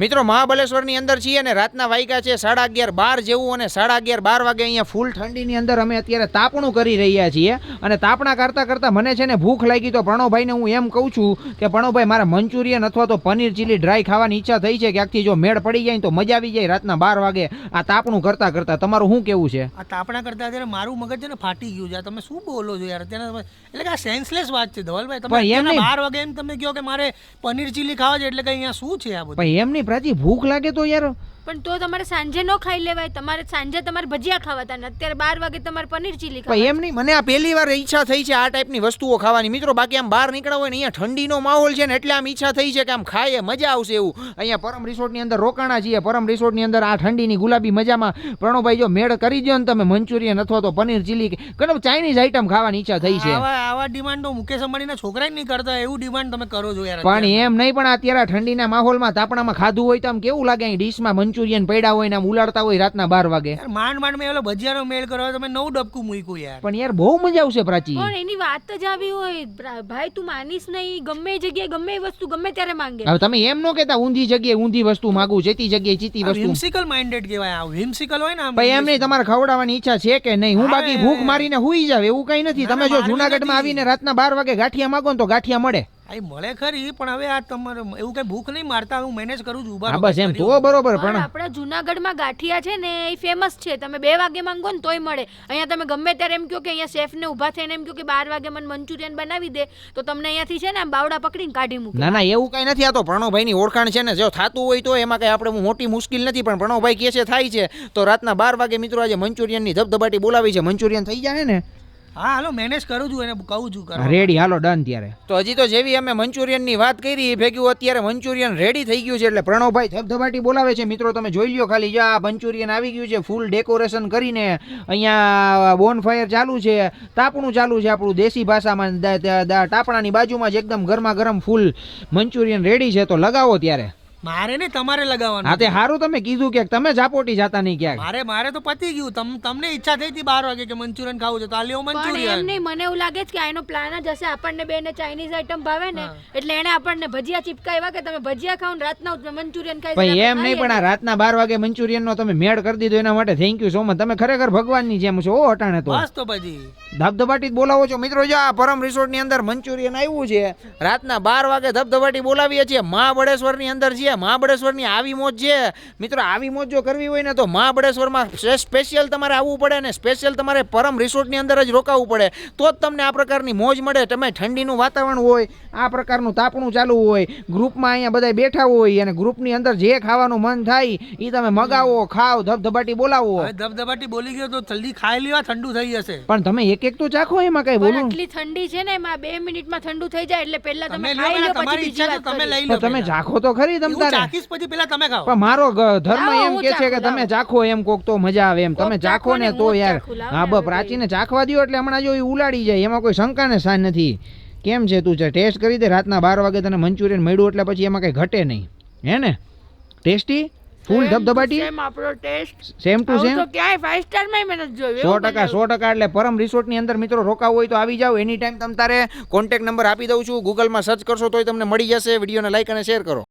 મિત્રો મહાબલેશ્વરની અંદર છીએ અને રાતના વાગ્યા છે સાડા અગિયાર બાર જેવું અને સાડા અગિયાર બાર વાગે અહીંયા ફૂલ ઠંડીની અંદર અમે અત્યારે તાપણું કરી રહ્યા છીએ. અને તાપણા કરતાં કરતાં મને છે ને ભૂખ લાગી તો પ્રણવભાઈને હું એમ કહું છું કે પ્રણવભાઈ મારે મંચુરિયન અથવા તો પનીર ચીલી ડ્રાય ખાવાની ઈચ્છા થઈ છે. ક્યાંકથી જો મેળ પડી જાય તો મજા આવી જાય રાતના બાર વાગે. આ તાપણું કરતાં કરતાં તમારું શું કેવું છે? આ તાપણા કરતા અત્યારે મારું મગજ છે ને ફાટી ગયું છે. તમે શું બોલો છો યાર? અત્યારે એટલે કે આ સેન્સલેસ વાત છે ધવલભાઈ. તમે. બાર વાગે એમ તમે કહો કે મારે પનીર ચીલી ખાવા છે એટલે કે અહીંયા શું છે આ બધું? એમ નહીં પ્રાચી ભૂખ લાગે તો યાર પણ તો તમારે સાંજે ન ખાઈ લેવાય. તમારે સાંજે તમારે ભજીયા ખાવા હતા ને અત્યારે બાર વાગે તમારે પનીર ચીલી ખાવા એમ નહીં મને આ પહેલી વાર ઈચ્છા થઈ છે આ ટાઈપની વસ્તુઓ ખાવાની. મિત્રો બાકી આમ બહાર નીકળ્યા હોય ને અહીંયા ઠંડીનો માહોલ છે ને એટલે આમ ઈચ્છા થઈ છે કે આમ ખાઈએ મજા આવશે એવું. અહીંયા પરમ રિસોર્ટની અંદર રોકાણા છીએ પરમ રિસોર્ટની અંદર આ ઠંડીની ગુલાબી મજામાં પ્રણવભાઈ જો મેળ કરી દો ને તમે મંચુરિયન અથવા તો પનીર ચીલી કે ચાઇનીઝ આઈટમ ખાવાની ઈચ્છા થઈ છે. આવા આવા ડિમાન્ડ તો મુકેશ અંબાણીના છોકરા નહીં કરતા. એવું ડિમાન્ડ તમે કરો છો યાર પણ એમ નહીં પણ અત્યારે આ ઠંડીના માહોલમાં તાપણામાં ખાધું હોય તો આમ કેવું લાગે અહીં ડીશમાં મંચુરિયન પડ્યા હોય ને આમ ઉલાડતા હોય રાતના બાર વાગે. યાર માંડ માંડ મેં ઓલો ભજીયાનો મેળ કરો તમે નવું ડબકું મૂક્યું યાર. પણ યાર બહુ મજા આવશે પ્રાચી. પણ એની વાત જ આવી હોય ભાઈ તું માનીશ નહીં ગમે એ જગ્યાએ ગમે એ વસ્તુ ગમે ત્યારે માંગે. હવે તમે એમ નો કેતા ઊંધી જગ્યાએ ઊંધી વસ્તુ માગું જેતી જગ્યાએ ચીતી વસ્તુ. વિમસિકલ માઇન્ડેડ કહેવાય આ વિમસિકલ હોય ને આમ ભાઈ એમ નહીં તમારે ખવડાવવાની ઈચ્છા છે કે નહીં? હું બાકી ભૂખ મારીને હુઈ જાવ એવું કઈ નથી. તમે જો જુનાગઢમાં આવીને રાતના બાર વાગે ગાંઠિયા માગો ને તો ગાંઠિયા મળે. આ મળે ખરી પણ હવે આ તમારે એવું કઈ ભૂખ નહીં મારતા હું મેનેજ કરું છું ઊભા હા બસ એમ. તો બરોબર પણ પણ આપણા જુનાગઢમાં ગાંઠિયા છે ને એ ફેમસ છે. તમે બે વાગે માંગો ને તોય મળે. અહીંયા તમે ગમે ત્યારે એમ કહો કે અહીંયા શેફને ઊભા થઈને એમ કહો કે બાર વાગે મને મંચુરિયન બનાવી દે તો તમને અહીંયાથી છે ને આમ બાવડા પકડીને કાઢી મૂકે. ના ના એવું કઈ નથી આ તો પ્રણવભાઈની ઓળખાણ છે ને. જો થતું હોય તો એમાં કઈ આપણે મોટી મુશ્કેલ નથી પણ પ્રણવભાઈ કહે છે થાય છે. તો રાતના બાર વાગે મિત્રો આજે મંચુરિયનની ધબધબાટી બોલાવી છે. મંચુરિયન થઈ જાય ને? હા હાલો મેનેજ કરું છું એને કહું છું કરવા. રેડી હાલો ડન ત્યારે. તો હજી તો જેવી અમે મંચુરિયનની વાત કરી એ ભેગ્યું અત્યારે મંચુરિયન રેડી થઈ ગયું છે એટલે પ્રણવભાઈ ધબધબાટી બોલાવે છે. મિત્રો તમે જોઈ લ્યો ખાલી જો આ મંચુરિયન આવી ગયું છે ફૂલ ડેકોરેશન કરીને. અહીંયા બોન ફાયર ચાલુ છે તાપણું ચાલુ છે આપણું દેશી ભાષામાં તાપણાની બાજુમાં જ એકદમ ગરમા ગરમ ફૂલ મંચુરિયન રેડી છે. તો લગાવો ત્યારે. મારે ને તમારે લગાવવાનું હા તે સારું તમે કીધું કે તમે જાપોટી જાતા નહીં ક્યાંક. મારે મારે તો પતી ગયું. તમ તમને ઈચ્છા થઈ હતી બાર વાગે કે મંચુરિયન ખાવું છે તો આ લ્યો પણ એમ મંચુરિયન. નહીં મને એવું લાગે છે કે આનો પ્લાન જ હશે. આપણને બેને ચાઇનીઝ આઈટમ ભાવે ને એટલે એને આપણને ભજીયા ચીપકાવ્યા કે તમે ભજીયા ખાઓ ને રાતના મંચુરિયન ખાઈ ભાઈ એમ નહીં પણ આ રાતના બાર વાગે મંચુરિયન નો તમે મેળ કરી દીધો એના માટે થેન્ક યુ સો મચ તમે ખરેખર ભગવાનની જેમ છો ઓ અટાણે તો. બસ તો પછી. ધબધબાટી જ બોલાવો છો. મિત્રો જો આ પરમ રિસોર્ટની અંદર મંચુરિયન આવ્યું છે રાતના બાર વાગે ધબધબાટી બોલાવીએ છીએ મહાબળેશ્વરની અંદર છીએ. મહાબળેશ્વરની આવી મોજ છે. મિત્રો આવી મોજ જો કરવી હોય ને તો મહાબળેશ્વરમાં સ્પેશિયલ તમારે આવવું પડે ને સ્પેશિયલ તમારે પરમ રિસોર્ટની અંદર જ રોકાવું પડે. તો જ તમને આ પ્રકારની મોજ મળે. તમે ઠંડીનું વાતાવરણ હોય આ પ્રકારનું તાપણું ચાલુ હોય ગ્રુપમાં અહીંયા બધા બેઠા હોય અને ગ્રુપની અંદર જે ખાવાનું મન થાય એ તમે મગાવો ખાવ ધબધબાટી બોલાવો. ધબધબાટી બોલી ગયો તો જલ્દી ખાઈ લેવા ઠંડુ થઈ જશે. પણ તમે એક એક તો ચાખો એમાં કઈ બોલું? આટલી ઠંડી છે ને એમાં બે મિનિટમાં ઠંડુ થઈ જાય એટલે પહેલા તમે ખાઈ લો પછી બીજી છે તમે લઈ લો તમે. ચાખો તો ખરી તમ હું તારે ચાખીશ પછી પેલા તમે ખાઓ. પણ મારો ધર્મ એમ કે છે કે તમે ચાખો એમ કોક તો મજા આવે એમ. તમે ચાખો ને તો યાર હા બ પ્રાચીને ચાખવા દો એટલે હમણાં જો ઈ ઉલાડી જાય એમાં કોઈ શંકા ને સાન નથી. કેમ છે તું છે ટેસ્ટ કરી દે રાતના બાર વાગે તને મંચુરિયન મળ્યું એટલે પછી એમાં કઈ ઘટે નહીં. હે ને? ટેસ્ટી? ફૂલ ધબધબાટી? સેમ આપણો ટેસ્ટ. સેમ ટુ સેમ તો ક્યાંય ફાઈવ સ્ટારમાં મેં નથી જોયું સો એવું ટકા સો ટકા એટલે પરમ રિસોર્ટની અંદર મિત્રો રોકાવ હોય તો આવી જાઓ એની ટાઈમ તમ તારે કોન્ટેક્ટ નંબર આપી દઉં છું ગૂગલમાં સર્ચ કરશો તોય તમને મળી જશે વિડીયોને લાઈક અને શેર કરો.